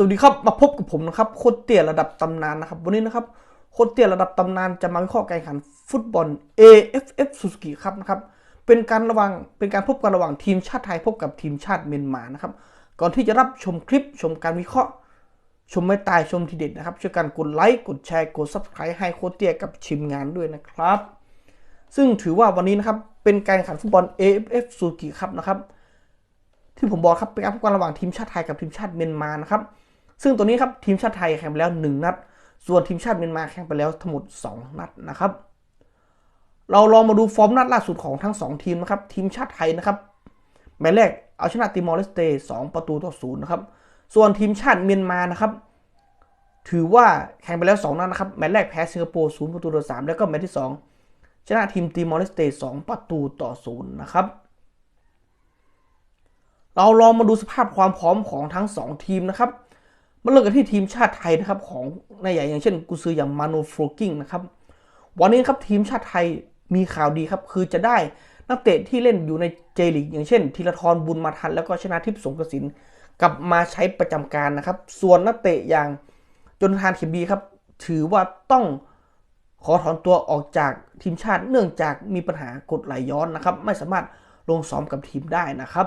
สวัสดีครับมาพบกับผมนะครับโคตรเตียระดับตำนานนะครับวันนี้นะครับโคตรเตียระดับตำนานจะมาวิเคราะห์การแข่งขันฟุตบอล AFF Suzuki ครับนะครับเป็นการระวังเป็นการพบกันระหว่างทีมชาติไทยพบกับทีมชาติเมียนมานะครับก่อนที่จะรับชมคลิปชมการวิเคราะห์ ชมไม่ตายชมทีเด็ดนะครับช่วยกันกดไลค์กดแชร์กด subscribe ให้โคตรเตียกับชิมงานด้วยนะครับ ซึ่งถือว่าวันนี้นะครับเป็นการแข่งขันฟุตบอล AFF Suzuki ครับนะครับที่ผมบอกครับเป็นการพบกันระหว่างทีมชาติไทยกับทีมชาติเมียนมานะครับ ซึ่งตัวนี้ครับทีมชาติไทยแข่งไปแล้ว 1 นัด ส่วนทีมชาติเมียนมาแข่งไปแล้วทั้งหมด 2 นัดนะครับ เราลองมาดูฟอร์มนัดล่าสุดของทั้ง 2 ทีมนะครับ ทีมชาติไทยนะครับแมตช์แรกเอาชนะติมอร์เลสเตย์2ประตูต่อศูนย์นะครับ ส่วนทีมชาติเมียนมานะครับ ถือว่าแข่งไปแล้ว 2 นัดนะครับแมตช์แรกแพ้สิงคโปร์0ประตูต่อ3แล้วก็แมตช์ที่ 2 ชนะทีมติมอร์เลสเตย์2ประตูต่อ0นะครับเราลองมาดูสภาพความพร้อมของทั้ง 2 ทีมนะครับ มาเริ่มกันที่ทีมชาติไทยนะครับของนายใหญ่อย่างเช่นกุซืออย่างมาโนโฟลกิ้งนะครับวันนี้ครับทีมชาติไทยมีข่าวดีครับ คือจะได้นักเตะที่เล่นอยู่ในเจลีกอย่างเช่นธีรทรบุญมาทัน แล้วก็ชนะทิพย์สงกระสินกลับมาใช้ประจำการนะครับ ส่วนนักเตะอย่างจนทานเข็มดีครับ ถือว่าต้องขอถอนตัวออกจากทีมชาติเนื่องจากมีปัญหากดไหลย้อนนะครับ ไม่สามารถลงซ้อมกับทีมได้นะครับ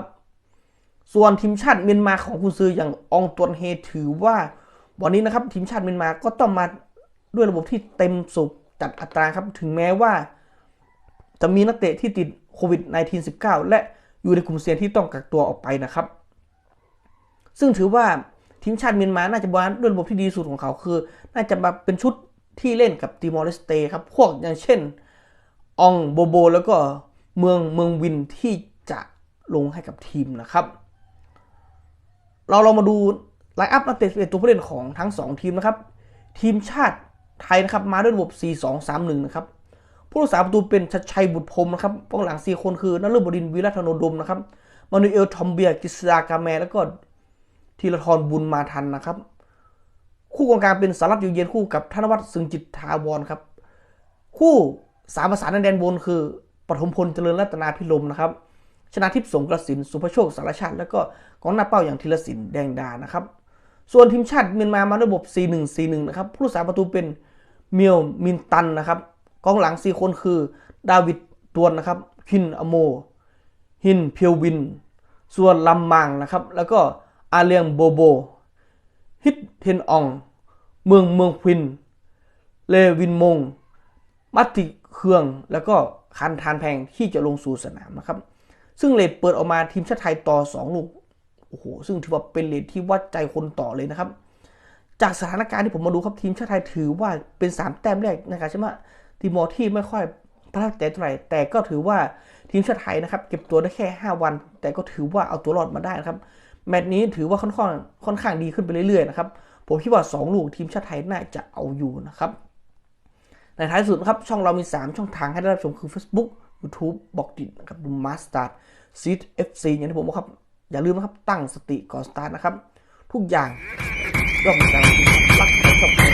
ส่วนทีมชาติเมียนมาของคุณซืออย่างอองตวนเฮถือว่าวันนี้นะครับทีมชาติเมียนมาก็ต้องมาด้วยระบบที่เต็มสูบจัดอัตราครับถึงแม้ว่า จะมีนักเตะที่ติดโควิด -19 19และอยู่ในกลุ่มเสี่ยงที่ต้องกักตัวออกไปนะครับ ซึ่งถือว่าทีมชาติเมียนมาน่าจะบาลานซ์ด้วยระบบที่ดีสุดของเขาคือ น่าจะมาเป็นชุดที่เล่นกับติมอร์เลสเตครับพวกอย่างเช่นอองโบโบ แล้วก็เมืองเมืองวินที่จะลงให้กับทีมนะครับ เราเรามาดูไลน์อัพนักเตะ11ตัวผู้เล่นของทั้ง 2 ทีมนะครับ ทีมชาติไทยนะครับมาด้วยระบบ 4-2-3-1 นะครับ ผู้รักษาประตูเป็นชัดชัยบุตรพรมนะครับกองหลัง 4 คนคือนฤบดินวิรัตโนดมนะครับ มานูเอลทอมเบียกิสดากาแมแล้วก็ธีรทรบุญมาทันนะครับ คู่กองกลางเป็นสารัตอยู่เย็นคู่กับธนวัฒน์ซึงจิตทาวรครับ คู่สามภาษานแดนบนคือปฐมพลเจริญรัตนาพิรมนะครับ ชนะทิพย์สงกระสินสุภโชคสารชาติ แล้วก็กองหน้าเป้าอย่างธีรศิลป์แดงดานะครับ ส่วนทีมชาติเมียนมามาด้วยระบบ 4-1-4-1 นะครับ ผู้รักษาประตูเป็นเมียวมินตันนะครับ กองหลัง 4 คนคือ ดาวิดตวนนะครับ คินอโม ฮินเพียววิน ส่วนลำมังนะครับ แล้วก็อาเลียงโบโบ ฮิตเทนออง เมืองเมืองควิน เลวินมง มัตติเครือง แล้วก็คันทานแพงที่จะลงสู่สนามนะครับ ซึ่งเลดเปิดออกมาทีมชาติไทยต่อ 2 ลูก โอ้โห ซึ่งถือว่าเป็นเลดที่วัดใจคนต่อเลยนะครับ จากสถานการณ์ที่ผมมาดูครับทีมชาติไทยถือว่าเป็น 3 แต้มแรกนะครับใช่ไหมทีมอที่ไม่ค่อยประทับใจเท่าไหร่แต่ก็ถือว่าทีมชาติไทยนะครับเก็บตัวได้แค่ 5 วัน แต่ก็ถือว่าเอาตัวรอดมาได้นะครับแมตช์นี้ถือว่าค่อนข้างค่อนข้างดีขึ้นไปเรื่อยๆนะครับผมคิดว่า 2 ลูกทีมชาติไทยน่าจะเอาอยู่นะครับในท้ายสุดนะครับช่องเรามี 3 ช่องทางให้ได้รับชมคือ Facebook YouTube บอกติดนะครับดูมาสตาร์ซีดเอฟซีอย่างที่ผมบอกครับ อย่าลืมนะครับตั้งสติก่อนสตาร์ทนะครับ ทุกอย่างย่อมมีการรักและชอบ